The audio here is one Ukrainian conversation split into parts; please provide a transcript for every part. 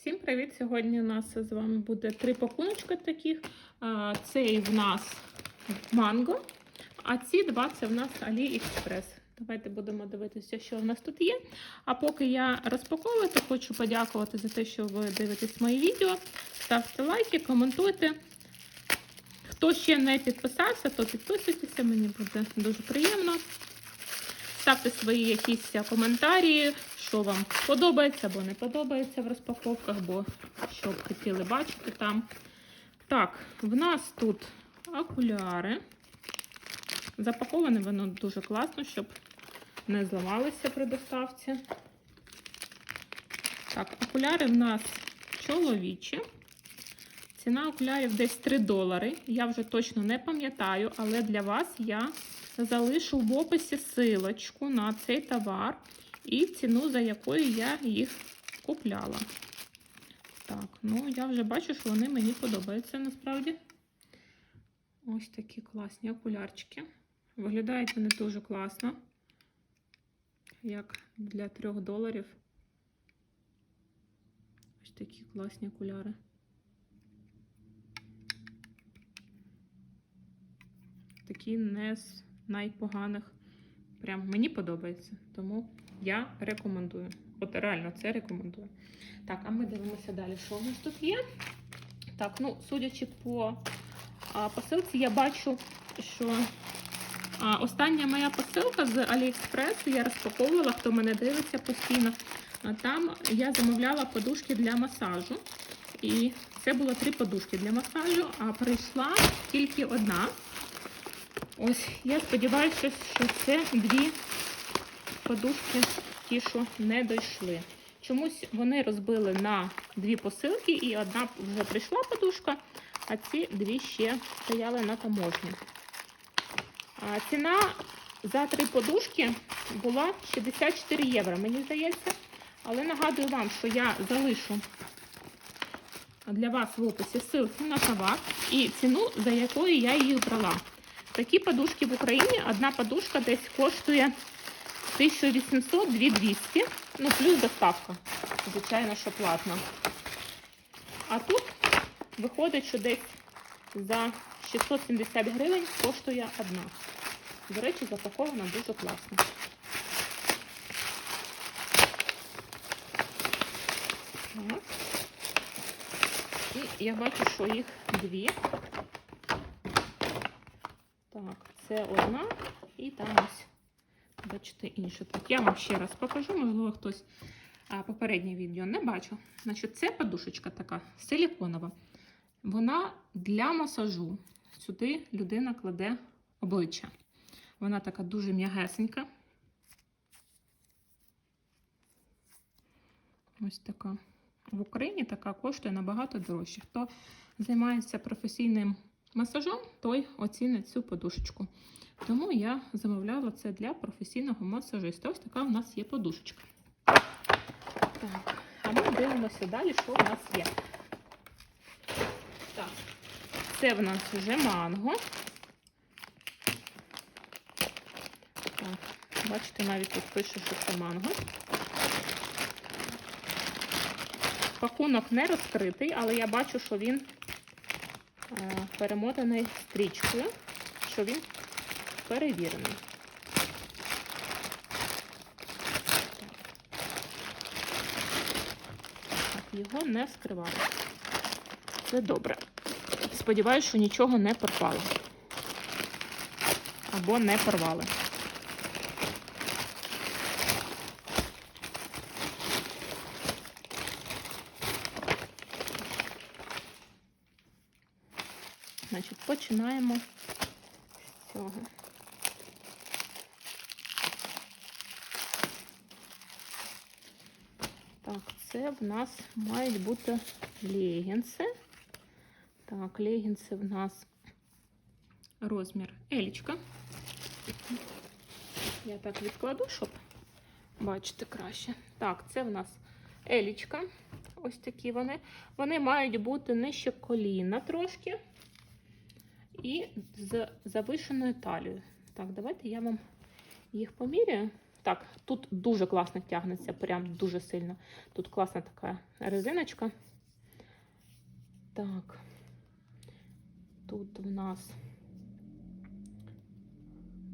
Всім привіт! Сьогодні у нас з вами буде три пакуночки таких. Цей в нас манго, а ці два це в нас AliExpress. Давайте будемо дивитися, що в нас тут є. А поки я розпаковую, то хочу подякувати за те, що ви дивитесь мої відео. Ставте лайки, коментуйте. Хто ще не підписався, то підписуйтеся, мені буде дуже приємно. Ставте свої якісь коментарі, що вам подобається або не подобається в розпаковках, бо що б хотіли бачити там. Так, в нас тут окуляри. Запаковане воно дуже класно, щоб не зламалися при доставці. Так, окуляри в нас чоловічі. Ціна окулярів десь 3 долари. Я вже точно не пам'ятаю, але для вас я залишу в описі силочку на цей товар і ціну, за якою я їх купляла. Так, ну я вже бачу, що вони мені подобаються насправді. Ось такі класні окулярчики. Виглядають вони дуже класно. Як для 3 доларів. Ось такі класні окуляри. Такі не з найпоганих. Прям мені подобається. Тому я рекомендую. От реально це рекомендую. Так, а ми дивимося далі, що у нас тут є. Так, ну, судячи по а, посилці, я бачу, що а, остання моя посилка з Аліекспресу я розпаковувала, хто мене дивиться постійно. А там я замовляла подушки для масажу. І це було три подушки для масажу, а прийшла тільки одна. Ось, я сподіваюся, що це дві подушки, ті, що не дійшли. Чомусь вони розбили на дві посилки, і одна вже прийшла подушка, а ці дві ще стояли на таможні. А ціна за три подушки була 64 євро, мені здається. Але нагадую вам, що я залишу для вас в описі ссылки на товар і ціну, за якою я їх брала. Такі подушки в Україні, одна подушка десь коштує 1800-2200, ну плюс доставка, звичайно, що платно. А тут виходить, що десь за 670 гривень коштує одна. До речі, запакована дуже класно. Так. І я бачу, що їх дві. Так, це одна і там ось, бачите, інша. Так, я вам ще раз покажу, можливо, хтось попереднє відео не бачив. Значить, це подушечка така силіконова. Вона для масажу. Сюди людина кладе обличчя. Вона така дуже м'ягесенька. Ось така. В Україні така коштує набагато дорожче. Хто займається професійним масажом, той оцінить цю подушечку. Тому я замовляла це для професійного масажиста. Ось така у нас є подушечка. Так, а ми дивимося далі, що у нас є. Так, це в нас вже манго. Так, бачите, навіть тут пише, що це манго. Пакунок не розкритий, але я бачу, що він е, перемотаний стрічкою, що він перевірений. Так, його не вскривали. Це добре. Сподіваюсь, що нічого не порвало. Або не порвали. Значить, починаємо з цього. Так, це в нас мають бути легінси. Так, легінси в нас розмір елічка. Я так відкладу, щоб бачити краще. Так, це в нас елічка. Ось такі вони. Вони мають бути нижче коліна трошки і з завишеною талією. Так, давайте я вам їх поміряю, Так, тут дуже класно тягнеться, прям дуже сильно. Тут класна така резиночка. Так. Тут в нас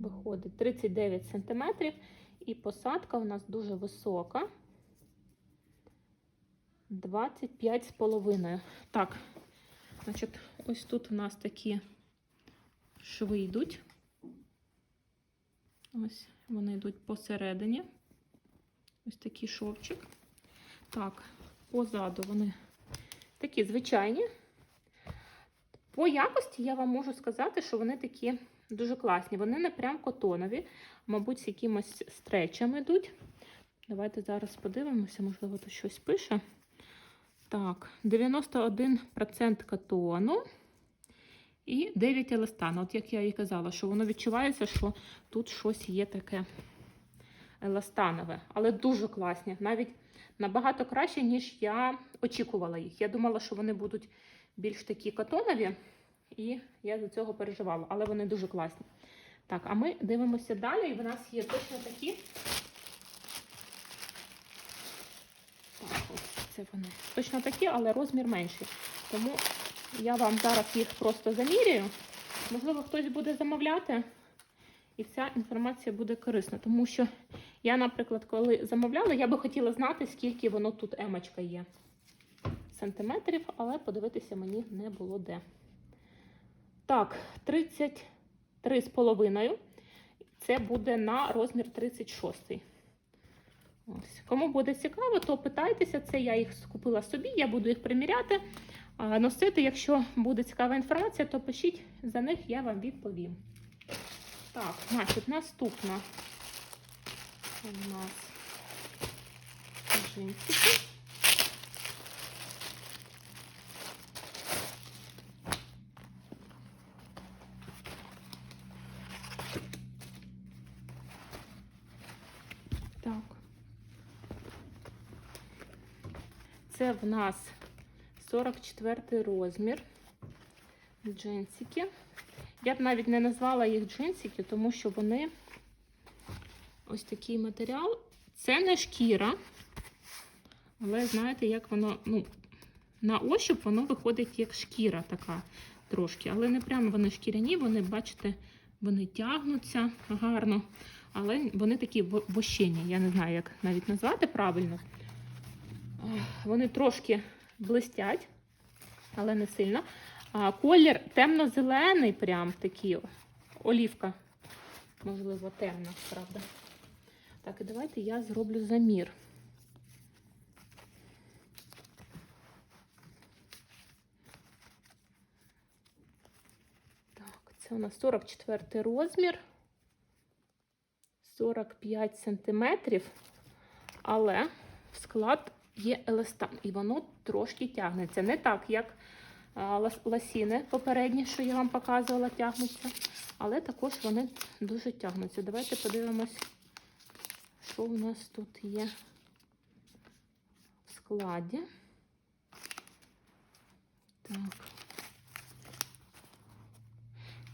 виходить 39 см, і посадка у нас дуже висока. 25,5. Так, значить, ось тут у нас такі шви йдуть. Ось вони йдуть посередині. Ось такий шовчик. Так, позаду вони такі звичайні. По якості я вам можу сказати, що вони такі дуже класні. Вони не прям котонові, мабуть, з якимось стречами йдуть. Давайте зараз подивимося, можливо, тут щось пише. Так, 91% катону і 9 еластану. От як я і казала, що воно відчувається, що тут щось є таке еластанове, але дуже класні. Навіть набагато краще, ніж я очікувала їх. Я думала, що вони будуть більш такі катонові, і я за цього переживала, але вони дуже класні. Так, а ми дивимося далі, і в нас є точно такі. Так, ось це вони. Точно такі, але розмір менший. Тому я вам зараз їх просто замірюю. Можливо, хтось буде замовляти, і ця інформація буде корисна. Тому що я, наприклад, коли замовляла, я би хотіла знати, скільки воно тут емочка є сантиметрів, але подивитися мені не було де. Так, 33,5. Це буде на розмір 36. Ось. Кому буде цікаво, то питайтеся. Це я їх скупила собі, я буду їх приміряти, носити. Якщо буде цікава інформація, то пишіть за них, я вам відповім. Так, значить, наступна у нас джинсики. Так. Це в нас 44 розмір джинсики. Я б навіть не назвала їх джинсики, тому що вони ось такий матеріал. Це не шкіра, але знаєте, як воно, ну, на ощуп воно виходить як шкіра така трошки. Але не прямо вони шкіряні, вони, бачите, вони тягнуться гарно. Але вони такі вощені. Я не знаю, як навіть назвати правильно. Вони трошки блистять, але не сильно. А, колір темно-зелений, прям такий олівка. Можливо, темна, правда. Так, і давайте я зроблю замір. Так, це у нас 44 розмір. 45 сантиметрів, але в склад є еластан, і воно трошки тягнеться. Не так, як ласіни попередні, що я вам показувала, тягнуться, але також вони дуже тягнуться. Давайте подивимось, що у нас тут є в складі. Так.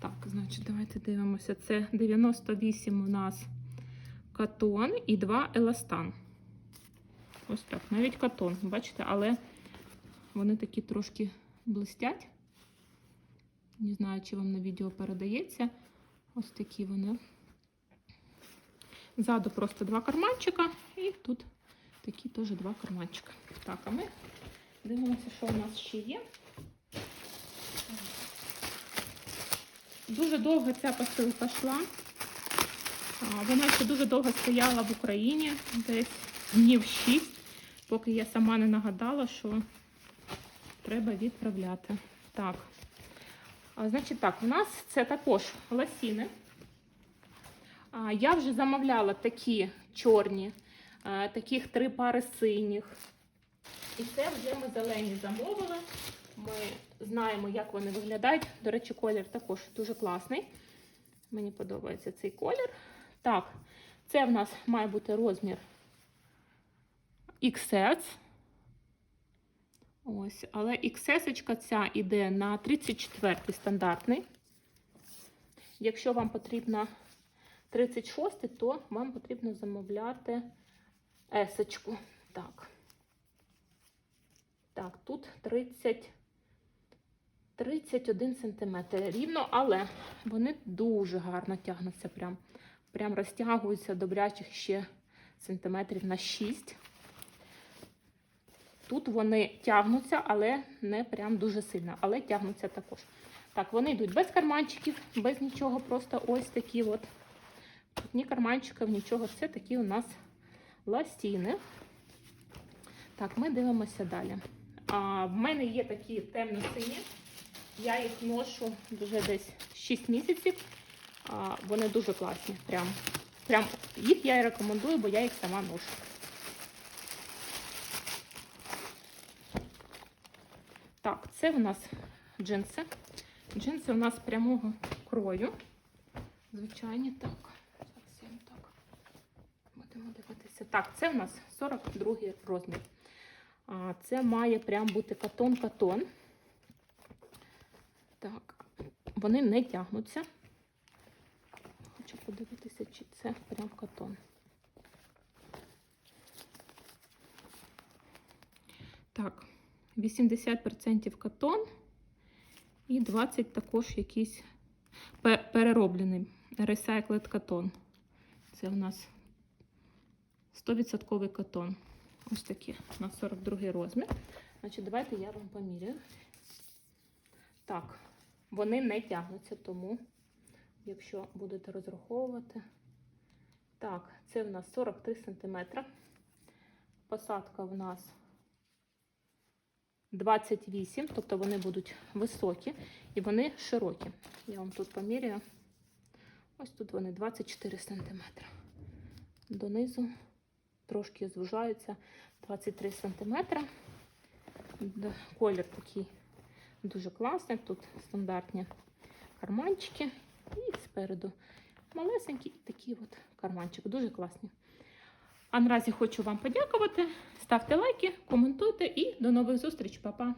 Так, значить, давайте дивимося. Це 98 у нас катон і 2 еластан. Ось так, навіть катон, бачите, але вони такі трошки блистять. Не знаю, чи вам на відео передається. Ось такі вони. Ззаду просто два карманчика, і тут такі теж два карманчика. Так, а ми дивимося, що у нас ще є. Дуже довго ця посилка йшла. Вона ще дуже довго стояла в Україні, десь днів 6, поки я сама не нагадала, що треба відправляти. Так. А, значить так, у нас це також ласіни. А, я вже замовляла такі чорні, а, таких три пари синіх. І це вже ми зелені замовили. Ми знаємо, як вони виглядають. До речі, колір також дуже класний. Мені подобається цей колір. Так, це в нас має бути розмір XS. Ось, але XS ця іде на 34 стандартний. Якщо вам потрібна 36, то вам потрібно замовляти есочку. Так. Так, тут 30, 31 см рівно, але вони дуже гарно тягнуться. Прям, прям розтягуються добрячих ще сантиметрів на 6. Тут вони тягнуться, але не прям дуже сильно, але тягнуться також. Так, вони йдуть без карманчиків, без нічого, просто ось такі от. Ні карманчиків, нічого. Це такі у нас ластіни. Так, ми дивимося далі. А, в мене є такі темно-сині. Я їх ношу вже десь 6 місяців. А, вони дуже класні. Прям, прям їх я і рекомендую, бо я їх сама ношу. Так, це у нас джинси. Джинси у нас прямого крою. Звичайні так. Так. Будемо дивитися. Так, це у нас 42 розмір. А, Це має прям бути катон-катон. Так, вони не тягнуться. Хочу подивитися, чи це прям катон. Так, 80% катон і 20 також якийсь перероблений recycled катон. Це у нас 100% катон. Ось такі на 42 розмір. Значить, давайте я вам поміряю. Так, вони не тягнуться, тому, якщо будете розраховувати. Так, це в нас 43 см. Посадка в нас 28, тобто вони будуть високі і вони широкі. Я вам тут поміряю. Ось тут вони 24 см. Донизу трошки звужаються 23 см. Колір такий дуже класний. Тут стандартні карманчики. І спереду малесенький і такий от карманчик. Дуже класні. А наразі хочу вам подякувати. Ставте лайки, коментуйте і до нових зустріч, Па-па!